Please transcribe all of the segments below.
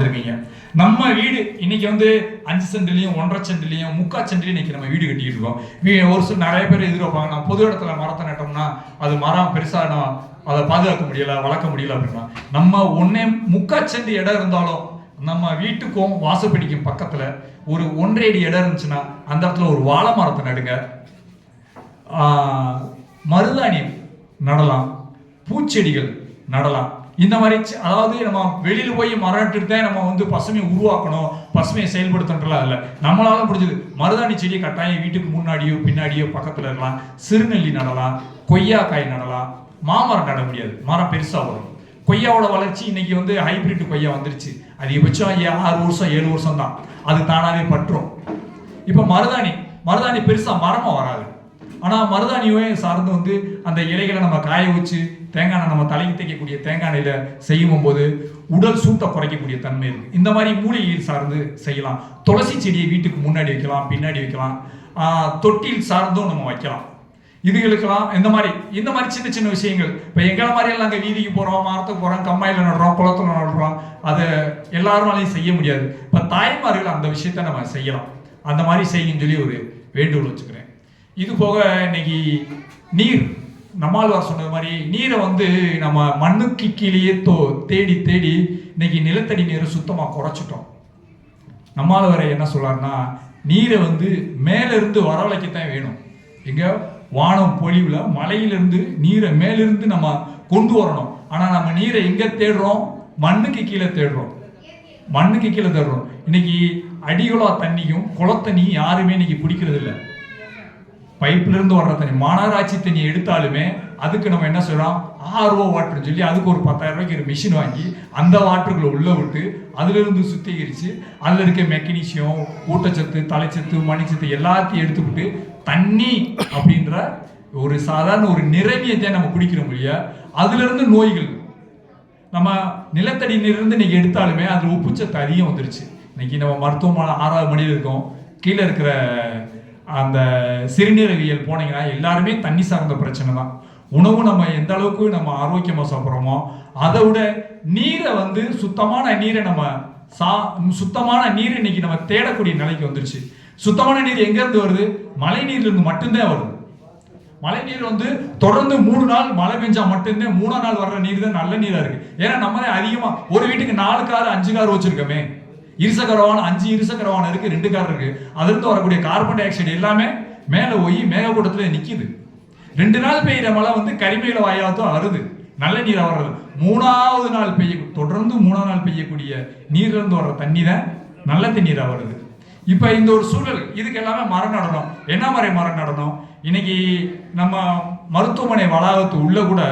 இருக்கீங்க நம்ம வீடு இன்னைக்கு வந்து அஞ்சு சென்ட்லயும் ஒன்றரை சென்ட்லயும் முக்கா சென்ட்லயும் இன்னைக்கு நம்ம வீடு கட்டிட்டு இருக்கோம். வீ- ஒரு சில நிறைய பேர் எதிர்பார்ப்பாங்க நம்ம பொது இடத்துல மரத்தை நட்டோம்னா அது மரம் பெருசா நான் அதை பாதுகாக்க முடியல வளர்க்க முடியல அப்படின்னா நம்ம ஒன்னே முக்கா செண்டு இடம் இருந்தாலும் நம்ம வீட்டுக்கும் வாசப்படிக்கும் பக்கத்துல ஒரு ஒன்றரை அடி இடம் இருந்துச்சுன்னா அந்த இடத்துல ஒரு வாழை மரத்தை நடுங்க. மருதாணி நடலாம் பூச்செடிகள் நடலாம். இந்த மாதிரி அதாவது நம்ம வெளியில் போய் மரம் தான் நம்ம வந்து பசுமையை உருவாக்கணும் பசுமையை செயல்படுத்தன்றலாம் இல்லை. நம்மளால முடிஞ்சது. மருதாணி செடியை கட்டாயம் வீட்டுக்கு முன்னாடியோ பின்னாடியோ பக்கத்தில் இருக்கலாம். சிறுநெல்லி நடலாம் கொய்யாக்காய் நடலாம். மாமரம் நட முடியாது. மரம் பெருசாக வரும். கொய்யாவோட வளர்ச்சி இன்னைக்கு வந்து ஹைபிரிட் கொய்யா வந்துருச்சு. அதிகபட்சம் ஏ- ஆறு வருஷம் ஏழு வருஷம் தான் அது தானாகவே பற்றும். இப்போ மருதாணி மருதாணி பெருசாக மரமாக வராது. ஆனா மருதாணியே சார்ந்து வந்து அந்த இலைகளை நம்ம காய வச்சு தேங்காய் நம்ம தலைக்கு தைக்கக்கூடிய தேங்காய் எண்ணெயில் செய்யும் போது உடல் சூட்டை குறைக்கக்கூடிய தன்மை இருக்கு. இந்த மாதிரி மூலிகையில் சார்ந்து செய்யலாம். துளசி செடியை வீட்டுக்கு முன்னாடி வைக்கலாம் பின்னாடி வைக்கலாம். தொட்டில் சார்ந்தும் நம்ம வைக்கலாம். இதுகளுக்கெல்லாம் இந்த மாதிரி இந்த மாதிரி சின்ன சின்ன விஷயங்கள். இப்போ எங்களை மாதிரியெல்லாம் அங்கே வீதிக்கு போகிறோம் மரத்துக்கு போகிறோம் கம்மாயில் நடுறோம் குளத்துல நடுறோம் அதை எல்லாருமாலையும் செய்ய முடியாது. இப்போ தாய்மார்கள் அந்த விஷயத்த நம்ம செய்யலாம். அந்த மாதிரி செய்யுன்னு சொல்லி ஒரு வேண்டுகோள் வச்சுக்கிறேன். இது போக இன்னைக்கு நீர் நம்மாழ்வார் சொன்னது மாதிரி நீரை வந்து நம்ம மண்ணுக்கு கீழேயே தோ தேடி தேடி இன்னைக்கு நிலத்தடி நீரை சுத்தமாக குறைச்சிட்டோம். நம்மாழ்வாரை என்ன சொல்றாருன்னா நீரை வந்து மேலேருந்து வரவழைக்கத்தான் வேணும். எங்கே? வானம் பொழிவில் மலையிலிருந்து நீரை மேலிருந்து நம்ம கொண்டு வரணும். ஆனால் நம்ம நீரை எங்கே தேடுறோம்? மண்ணுக்கு கீழே தேடுறோம். மண்ணுக்கு கீழே தேடுறோம். இன்னைக்கு அடிகளா தண்ணியும் குளத்தண்ணியும் யாருமே இன்னைக்கு பிடிக்கிறது இல்லை பைப்ல இருந்து வர்ற தண்ணி மாநகராட்சி தண்ணி எடுத்தாலுமே அதுக்கு நம்ம என்ன சொல்றோம் ஆர்ஓ வாட்டர் சொல்லி அதுக்கு ஒரு பத்தாயிரம் ரூபாய்க்கு ஒரு மிஷின் வாங்கி அந்த வாட்டருக்குள்ள உள்ள விட்டு அதுல இருந்து சுத்திகரிச்சு அதுல இருக்க மெக்கனீஷியம் ஊட்டச்சத்து தலைச்சத்து மணிச்சத்து எல்லாத்தையும் எடுத்துக்கிட்டு தண்ணி அப்படின்ற ஒரு சாதாரண ஒரு நிறைவியத்தை நம்ம குடிக்கிறோம் இல்லையா? அதுல இருந்து நோய்கள். நம்ம நிலத்தடி இருந்து இன்னைக்கு எடுத்தாலுமே அதுல உப்புச்சத்து அதிகம் வந்துருச்சு. இன்னைக்கு நம்ம மருத்துவமனை ஆறாவது மணியில் இருக்கோம். கீழே இருக்கிற அந்த சிறுநீரவியல் போனீங்கன்னா எல்லாருமே தண்ணி சார்ந்த பிரச்சனை தான். உணவு நம்ம எந்த அளவுக்கு நம்ம ஆரோக்கியமாக சாப்பிட்றோமோ அதை விட நீரை வந்து சுத்தமான நீரை நம்ம சா சுத்தமான நீர் இன்னைக்கு நம்ம தேடக்கூடிய நிலைக்கு வந்துருச்சு. சுத்தமான நீர் எங்கேருந்து வருது? மழை நீர்லேருந்து மட்டும்தான் வருது. மழை நீர் வந்து தொடர்ந்து மூணு நாள் மழை பெஞ்சா மட்டும்தான் மூணா நாள் வர்ற நீர் தான் நல்ல நீராக இருக்கு. ஏன்னா நம்மளே அதிகமாக ஒரு வீட்டுக்கு நாலு கார் அஞ்சு கார் வச்சிருக்கோமே. இருசக்கரவான அஞ்சு இருசக்கரவான இருக்கு ரெண்டு கார் இருக்கு. அதிலிருந்து வரக்கூடிய கார்பன் டை ஆக்சைடு எல்லாமே மேலே போய் மேகக்கூட்டத்தில் நிற்கிது ரெண்டு நாள் பெய்கிற மழை வந்து கரிமேல வாயாத்தும் வருது. நல்ல நீர் வர்றது. மூணாவது நாள் பெய்ய தொடர்ந்து மூணாவது நாள் பெய்யக்கூடிய நீர்லேருந்து வர்ற தண்ணி தான் நல்ல தண்ணீராக வருது. இப்போ இந்த ஒரு சூழல் இதுக்கு எல்லாமே மரம் நடணும். என்ன மாதிரி மரம் நடணும்? இன்னைக்கு நம்ம மருத்துவமனை வளாகத்து உள்ள கூட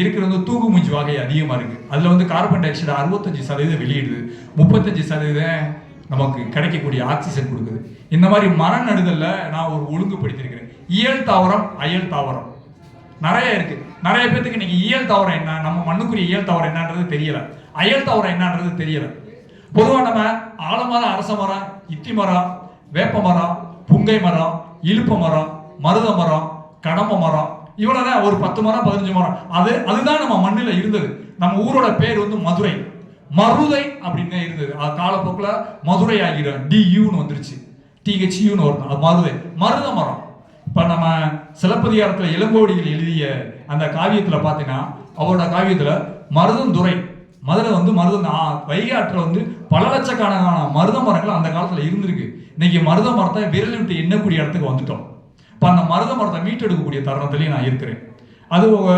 இருக்கிற வந்து தூக்கு வகை அதிகமாக இருக்குது அதில் வந்து கார்பன் டை ஆக்சைடு அறுபத்தஞ்சு சதவீதம் வெளியிடுது. முப்பத்தஞ்சு சதவீதம் நமக்கு கிடைக்கக்கூடிய ஆக்சிஜன் கொடுக்குது. இந்த மாதிரி மர நடுதலில் நான் ஒரு ஒழுங்குபடுத்தியிருக்கிறேன். இயல் தாவரம் அயல் தாவரம். நிறைய இருக்குது நிறைய பேர்த்துக்கு இன்னைக்கு இயல் தாவரம் என்ன? நம்ம மண்ணுக்குரிய இயல் தாவரம் என்னன்றது தெரியலை. அயல் தாவரம் என்னன்றது தெரியலை. பொதுவாக நம்ம ஆலமரம் அரச மரம் இத்தி மரம் வேப்ப மரம் புங்கை மரம் இழுப்ப மரம் மருத மரம் கடம்ப மரம் இவ்வளவுதான் ஒரு பத்து மரம் பதினஞ்சு மரம். அது அதுதான் நம்ம மண்ணில் இருந்தது. நம்ம ஊரோட பேர் வந்து மதுரை. மருதை அப்படின்னு இருந்தது. அது காலப்போக்கில் மதுரை ஆகிடும் டியூன்னு வந்துருச்சு. டிஹெச்யூன்னு வரும் அது மருதை. மருத மரம். இப்போ நம்ம சிலப்பதிகாரத்தில் இளங்கோடிகள் எழுதிய அந்த காவியத்தில் பார்த்தீங்கன்னா அவரோட காவியத்தில் மருதந்துறை. மதுரை வந்து மருதம். வைகாட்டில் வைகை ஆற்றுல வந்து பல லட்சக்கணக்கான மருத மரங்கள் அந்த காலத்தில் இருந்திருக்கு. இன்னைக்கு மருத மரத்தை விரல் விட்டு எண்ணக்கூடிய இடத்துக்கு வந்துட்டோம். இப்போ அந்த மருத மரத்தை மீட்டெடுக்கக்கூடிய தருணத்திலையும் நான் இருக்கிறேன். அது போக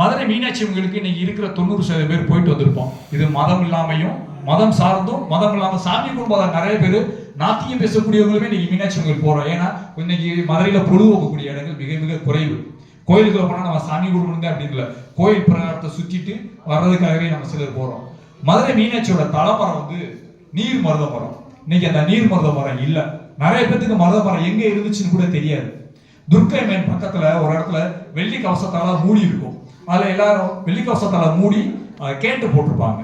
மதுரை மீனாட்சி அம்மங்களுக்கு இன்னைக்கு இருக்கிற தொண்ணூறு சதவீத பேர் போயிட்டு வந்திருப்போம். இது மதம் இல்லாமையும் மதம் சார்ந்தும் மதம் இல்லாமல் சாமி குடும்பம் நிறைய பேர் நாத்தியம் பேசக்கூடியவங்களுமே இன்னைக்கு மீனாட்சி அம்மங்களுக்கு போகிறோம் ஏன்னா இன்னைக்கு மதுரையில் பொழுதுபோக்கக்கூடிய இடங்கள் மிக மிக குறைவு. கோயிலுக்கு போனால் நம்ம சாமி கும்பிடுங்க அப்படின்னு கோயில் பிரகாரத்தை சுற்றிட்டு வர்றதுக்காகவே நம்ம சிலர் போகிறோம் மதுரை மீனாட்சியோட தலைமரம் வந்து நீர் மருத மரம். இன்னைக்கு அந்த நீர் மருத மரம் இல்லை. நிறைய பேத்துக்கு மருத மரம் எங்கே இருந்துச்சுன்னு கூட தெரியாது. துர்க்கை மேன் பக்கத்துல ஒரு இடத்துல வெள்ளி கவசத்தால மூடி இருக்கும். அதுல எல்லாரும் வெள்ளி கவசத்தால மூடி அதை கேட்டு போட்டிருப்பாங்க.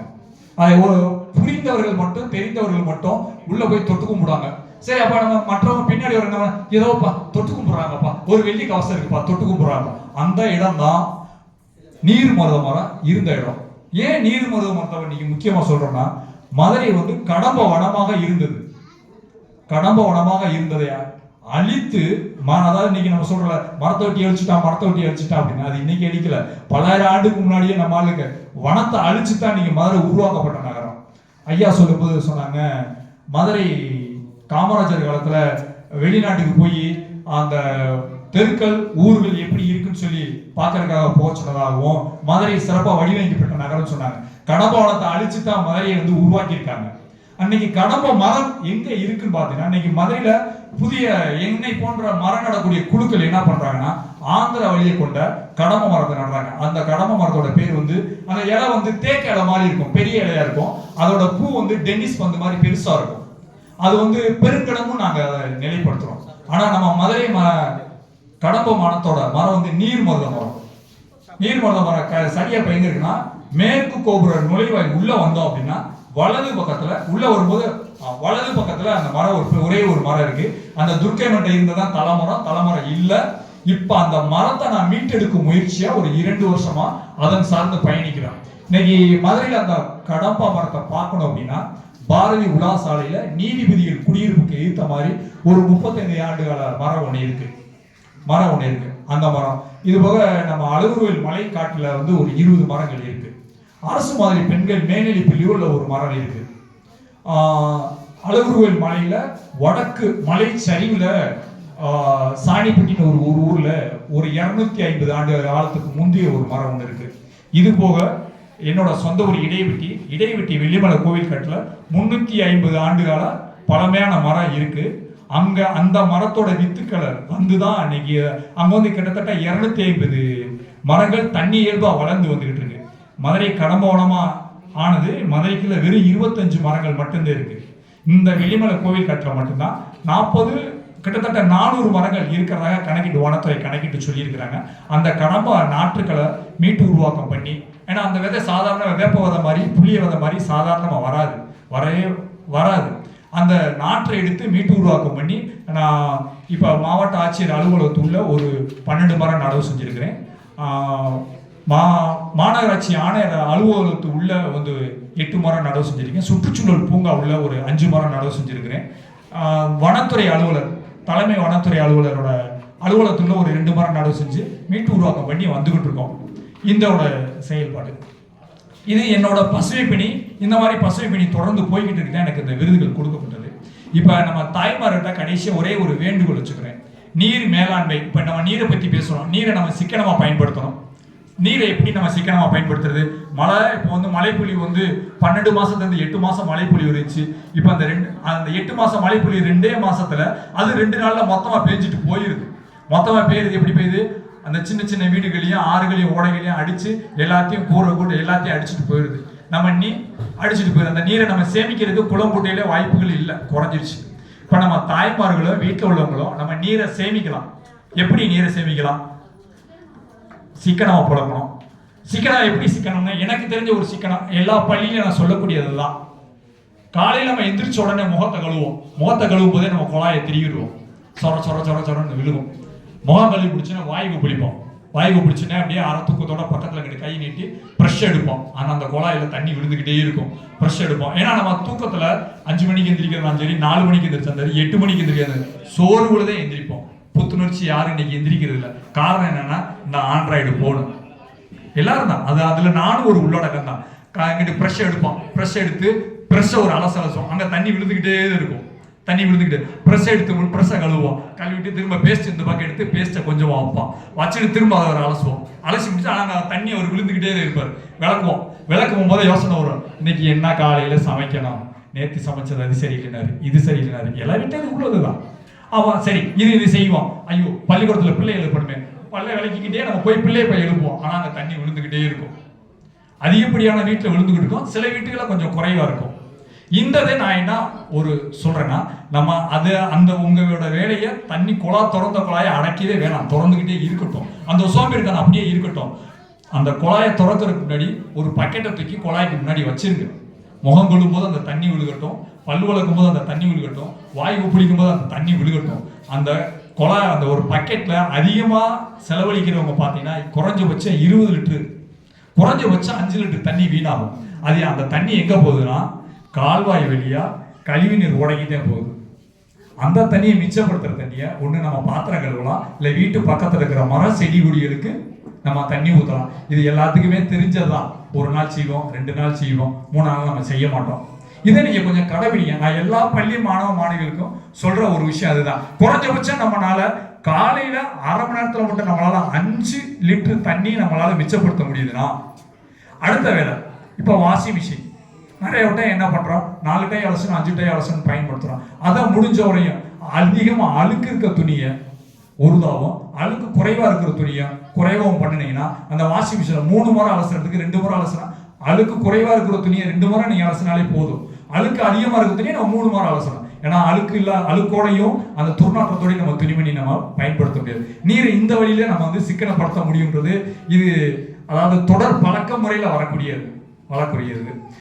அது ஒரு புரிந்தவர்கள் மட்டும் தெரிந்தவர்கள் மட்டும் உள்ள போய் தொட்டு கும்பிடுவாங்க. சரி அப்ப நம்ம மற்றவங்க பின்னாடி ஒரு என்ன ஏதோப்பா தொட்டு கும்பிடுறாங்கப்பா. ஒரு வெள்ளி கவசம் இருக்குப்பா தொட்டு கும்பிடுறாங்க. அந்த இடம் தான் நீர் மருத மரம் இருந்த இடம். ஏன் நீர் மருத மரத்தை இன்னைக்கு முக்கியமா சொல்றோம்னா மதுரை வந்து கடம்ப வனமாக இருந்தது. கடம்ப வனமாக இருந்ததையா அழித்து ம அதாவது இன்னைக்கு நம்ம சொல்றல மரத்தை வெட்டி அழிச்சுட்டான் மரத்தை வெட்டி அழிச்சுட்டான் அப்படின்னு. அது இன்னைக்கு அடிக்கல. பல்லாயிரம் ஆண்டுக்கு முன்னாடியே நம்ம ஆளுங்க வனத்தை அழிச்சு தான் இன்னைக்கு மதுரை உருவாக்கப்பட்ட நகரம். ஐயா சொல்லும்போது சொன்னாங்க மதுரை காமராஜர் காலத்துல வெளிநாட்டுக்கு போய் அந்த தெருக்கள் ஊர்கள் எப்படி இருக்குன்னு சொல்லி பார்க்கறதுக்காக போக சொன்னதாகவும் மதுரை சிறப்பாக வடிவமைக்கப்பட்ட நகரம் சொன்னாங்க. கடப்பாளத்தை அழிச்சு தான் மதுரையை வந்து உருவாக்கியிருக்காங்க. அன்னைக்கு கடம்ப மரம் எங்க இருக்குன்னு பாத்தீங்கன்னா இன்னைக்கு மதுரையில புதிய எண்ணெய் போன்ற மரம் நடக்கூடிய குழுக்கள் என்ன பண்றாங்கன்னா ஆந்திர வழியை கொண்ட கடம மரத்தை நடுறாங்க அந்த கடம மரத்தோட பேர் வந்து அந்த இலை வந்து தேக்க இலை மாதிரி இருக்கும் பெரிய இலையா இருக்கும். அதோட பூ வந்து டென்னிஸ் பந்து மாதிரி பெருசா இருக்கும். அது வந்து பெருங்கடமும் நாங்க அதை நிலைப்படுத்துறோம். ஆனா நம்ம மதுரை ம கடம்ப மரத்தோட மரம் வந்து நீர் மருத மரம். நீர் மருத மரம் சரியா இப்ப எங்க இருக்குன்னா மேற்கு கோபுர நுழைவாய் உள்ள வந்தோம் அப்படின்னா வலது பக்கத்துல உள்ள வரும்போது வலது பக்கத்துல அந்த மரம் ஒரு ஒரே ஒரு மரம் இருக்கு. அந்த துர்க்கை மட்டை இருந்ததான் தலைமரம். தலைமரம் இல்ல. இப்ப அந்த மரத்தை நான் மீட்டெடுக்கும் முயற்சியா ஒரு இரண்டு வருஷமா அதன் சார்ந்து பயணிக்கிறேன். இன்னைக்கு மதுரையில் அந்த கடம்பா மரத்தை பார்க்கணும் அப்படின்னா பாரதி உலா சாலையில நீதிபதிகள் குடியிருப்புக்கு எதிர்த்த மாதிரி ஒரு முப்பத்தைந்து ஆண்டு கால மரம் ஒன்று இருக்கு. மரம் ஒன்று இருக்கு. அந்த மரம். இது போக நம்ம அழகுருவில் மலை காட்டுல வந்து ஒரு இருபது மரங்கள் இருக்கு. அரசு மாதிரி பெண்கள் மேல்நிலை பள்ளியூர்ல ஒரு மரம் இருக்கு. ஆஹ் மலையில் வடக்கு மலை சரிவில் சாணிப்பட்டின்னு ஒரு ஒரு ஊரில் ஒரு இரநூத்தி ஐம்பது ஆண்டு காலத்துக்கு முந்தைய ஒரு மரம் ஒன்று இருக்கு. இது போக என்னோட சொந்த ஊர் இடைவெட்டி இடைவெட்டி வெள்ளிமலை கோவில் கட்டில் முந்நூற்றி ஐம்பது ஆண்டு கால பழமையான மரம் இருக்குது அங்கே அந்த மரத்தோட வித்துக்களை வந்து தான் அன்னைக்கு அங்கே வந்து கிட்டத்தட்ட இரநூத்தி ஐம்பது மரங்கள் தண்ணி இயல்பாக வளர்ந்து வந்துக்கிட்டு இருக்கு. மதுரை கடம்பவனமாக ஆனது மதுரைக்குள்ள வெறும் இருபத்தஞ்சு மரங்கள் மட்டும்தான் இருக்கு. இந்த வெள்ளிமலை கோவில் கட்டில் மட்டும்தான். நாற்பது கிட்டத்தட்ட நானூறு மரங்கள் இருக்கிறதாக கணக்கிட்டு வனத்துறை கணக்கிட்டு சொல்லியிருக்கிறாங்க. அந்த கடம்ப நாற்றுக்களை மீட்டு உருவாக்கம் பண்ணி ஏன்னா அந்த விதை சாதாரண வேப்ப விதை மாதிரி புளிய விதை மாதிரி சாதாரணமாக வராது. வரவே வராது. அந்த நாற்றை எடுத்து மீட்டு உருவாக்கம் பண்ணி நான் இப்போ மாவட்ட ஆட்சியர் அலுவலகத்துள்ள ஒரு பன்னெண்டு மரம் நடவு செஞ்சுருக்கிறேன். மா மாநகராட்சி ஆணையர் அலுவலகத்து உள்ள வந்து எட்டு மரம் நடவு செஞ்சுருக்கேன். சுற்றுச்சூழல் பூங்கா உள்ள ஒரு அஞ்சு மரம் நடவு செஞ்சிருக்கிறேன். வனத்துறை அலுவலர் தலைமை வனத்துறை அலுவலரோட அலுவலகத்துள்ள ஒரு ரெண்டு மரம் நடவு செஞ்சு மீட்டு உருவாக்கம் பண்ணி வந்துகிட்டு இருக்கோம். இந்தோட செயல்பாடு. இது என்னோட பசுமை பிணி இந்த மாதிரி பசுமை பிணி தொடர்ந்து போய்கிட்டு இருக்கு எனக்கு இந்த விருதுகள் கொடுக்கப்பட்டது. இப்போ நம்ம தாய்மார்கிட்ட கடைசியாக ஒரே ஒரு வேண்டுகோள் வச்சுக்கிறேன். நீர் மேலாண்மை இப்போ நம்ம நீரை பற்றி பேசுகிறோம் நீரை நம்ம சிக்கனமாக பயன்படுத்தணும். நீரை எப்படி நம்ம சிக்கனமாக பயன்படுத்துறது? மழை இப்போ வந்து மழைப்பொழிவு வந்து பன்னெண்டு மாதத்துலேருந்து எட்டு மாதம் மழைப்பொழிவு இருந்துச்சு இப்போ அந்த ரெண்டு அந்த எட்டு மாதம் மழைப்பொழிவு ரெண்டே மாதத்தில் அது ரெண்டு நாளில் மொத்தமாக பேஞ்சிட்டு போயிருது. மொத்தமாக பெய்யுறது எப்படி பெய்யுது? அந்த சின்ன சின்ன வீடுகளையும் ஆறுகளையும் ஓடைகளையும் அடித்து எல்லாத்தையும் கூரை கூட்டு எல்லாத்தையும் அடிச்சுட்டு போயிடுது நம்ம நீ அடிச்சுட்டு போயிடும் அந்த நீரை நம்ம சேமிக்கிறதுக்கு குளம் குட்டையில வாய்ப்புகள் இல்லை. குறைஞ்சிருச்சு. இப்போ நம்ம தாய்மார்களோ வீட்டில் உள்ளவங்களோ நம்ம நீரை சேமிக்கலாம். எப்படி நீரை சேமிக்கலாம்? சிக்கனமாக புழங்கணும் சிக்கனம் எப்படி சிக்கனம்னா? எனக்கு தெரிஞ்ச ஒரு சிக்கனம். எல்லா பள்ளியிலும் நான் சொல்லக்கூடியதுதான். காலையில் நம்ம எந்திரிச்ச உடனே முகத்தை கழுவோம் முகத்தை கழுவும் போதே நம்ம குழாயை திருகிடுவோம். சொர சொர சொர சொரன்னு விழுவோம் முகம் கழுவி பிடிச்சுன்னா வாய்வு பிடிப்போம் வாய்வு பிடிச்சுன்னா அப்படியே அறத்துக்கத்தோட தூக்கத்தோட கிட்ட கை நீட்டி ப்ரெஷ் எடுப்போம். ஆனால் அந்த குழாயில் தண்ணி விழுந்துக்கிட்டே இருக்கும். ப்ரெஷ் எடுப்போம். ஏன்னா நம்ம தூக்கத்தில் அஞ்சு மணிக்கு எந்திரிக்கிறதாலும் சரி நாலு மணிக்கு எந்திரிச்சாலும் சரி எட்டு மணிக்கு எந்திரிக்கிறது சோர்வுல தான் எந்திரிப்போம். புத்துணர்ச்சி யாரும் இன்னைக்கு எந்திரிக்கிறது இல்லை. காரணம் என்னன்னா இந்த ஆண்ட்ராய்டு போன் எல்லாரும் தான். அது அதுல நானும் ஒரு உள்ளடக்கம் தான். இங்கிட்டு ப்ரெஷ் எடுப்போம். ப்ரெஷ் எடுத்து ப்ரெஷ்ஷை ஒரு அலச அலசுவோம். அங்கே தண்ணி விழுந்துக்கிட்டே இருக்கும். தண்ணி விழுந்துக்கிட்டு ப்ரெஷ் எடுத்து ப்ரெஷ்ஷை கழுவுவோம். கழுவிட்டு திரும்ப பேஸ்ட் இந்த பக்கம் எடுத்து பேஸ்ட்டை கொஞ்சம் வைப்போம். வச்சுட்டு திரும்ப அதை ஒரு அலசுவோம். அலசி முடிச்சு அங்கே தண்ணி அவர் விழுந்துக்கிட்டே இருப்பார். விளக்குவோம். விளக்கும் போது யோசனை வரும். இன்னைக்கு என்ன காலையில் சமைக்கணும்? நேற்று சமைச்சது அது சரியில்லைனாரு இது சரியில்லைனாரு எல்லாம் விட்டது உள்ளதுதான். அவன் சரி இது இது செய்வோம் ஐயோ பள்ளிக்கூடத்தில் பிள்ளை எழுப்பணுமே. பல்ல விளக்கிக்கிட்டே நம்ம போய் பிள்ளையை போய் எழுப்புவோம். ஆனால் அங்கே தண்ணி விழுந்துக்கிட்டே இருக்கும். அதிகப்படியான வீட்டில் விழுந்துக்கிட்டு இருக்கும் சில வீட்டுகளில் கொஞ்சம் குறைவாக இருக்கும். இந்த இதை நான் என்ன ஒரு சொல்கிறேன்னா நம்ம அது அந்த உங்களோட வேலையை தண்ணி குழா திறந்த குழாயை அடக்கியதே வேணாம். திறந்துக்கிட்டே இருக்கட்டும். அந்த சோம்பேறித்தனம் அப்படியே இருக்கட்டும். அந்த குழாயை திறக்கிறதுக்கு முன்னாடி ஒரு பக்கெட்டை தூக்கி குழாய்க்கு முன்னாடி வச்சிருக்கு முகம் கொள்ளும் போது அந்த தண்ணி விழுகட்டும் பல் வளர்க்கும் போது அந்த தண்ணி விழுகட்டும் வாய் பிடிக்கும் போது அந்த தண்ணி விழுகட்டும். அந்த குழாய் அந்த ஒரு பக்கெட்டில் அதிகமாக செலவழிக்கிறவங்க பார்த்தீங்கன்னா குறைஞ்சபட்சம் இருபது லிட்டரு. குறைஞ்சபட்சம் அஞ்சு லிட்டர் தண்ணி வீணாகும். அது அந்த தண்ணி எங்கே போகுதுன்னா கால்வாய் வழியாக கழிவு நீர் உடங்கிட்டே போகுது. அந்த தண்ணியை மிச்சப்படுத்துகிற தண்ணியை ஒன்று நம்ம பாத்திரம் கழுவலாம் இல்லை வீட்டு பக்கத்தில் இருக்கிற மரம் செடி கொடிகளுக்கு நம்ம தண்ணி ஊற்றலாம் இது எல்லாத்துக்குமே தெரிஞ்சதுதான். ஒரு நாள் செய்வோம் ரெண்டு நாள் செய்வோம் மூணு நாள் நம்ம செய்ய மாட்டோம். இதை நீங்கள் கொஞ்சம் கடைபிடிங்க நான் எல்லா பள்ளி மாணவ மாணவிகளுக்கும் சொல்கிற ஒரு விஷயம் அதுதான். குறைஞ்சபட்சம் நம்மளால காலையில் அரை மணி நேரத்தில் மட்டும் நம்மளால் அஞ்சு லிட்டர் தண்ணி நம்மளால் மிச்சப்படுத்த முடியுதுன்னா அடுத்த வேலை இப்போ வாஷிங் மிஷின் நிறைய விட்டா என்ன பண்ணுறோம் நாலு டை அலசணும் அஞ்சு டை அலசன் பயன்படுத்துகிறோம் அதை முடிஞ்ச வரையும் அதிகமாக அழுக்கு இருக்க துணியை ஒருதாவும் அழுக்கு குறைவாக இருக்கிற துணியை குறைவாகவும் பண்ணினீங்கன்னா அந்த வாஷிங் மிஷினில் மூணு முறை அலசுறதுக்கு ரெண்டு முறை அலசுனா அழுக்கு குறைவாக இருக்கிற துணியை ரெண்டு முறை நீங்கள் அலசினாலே போதும். அழுக்கு அதிகமாக இருக்கிற துணியை நம்ம மூணு முறை அலசணும் ஏன்னா அழுக்கு இல்லா அழுக்கோடையும் அந்த துர்நாற்றத்தோடையும் நம்ம துணிமணி நம்ம பயன்படுத்த முடியாது. நீரை இந்த வழியில நம்ம வந்து சிக்கனப்படுத்த முடியுன்றது இது அதாவது தொடர் பழக்க முறையில் வரக்கூடியது வரக்கூடியது.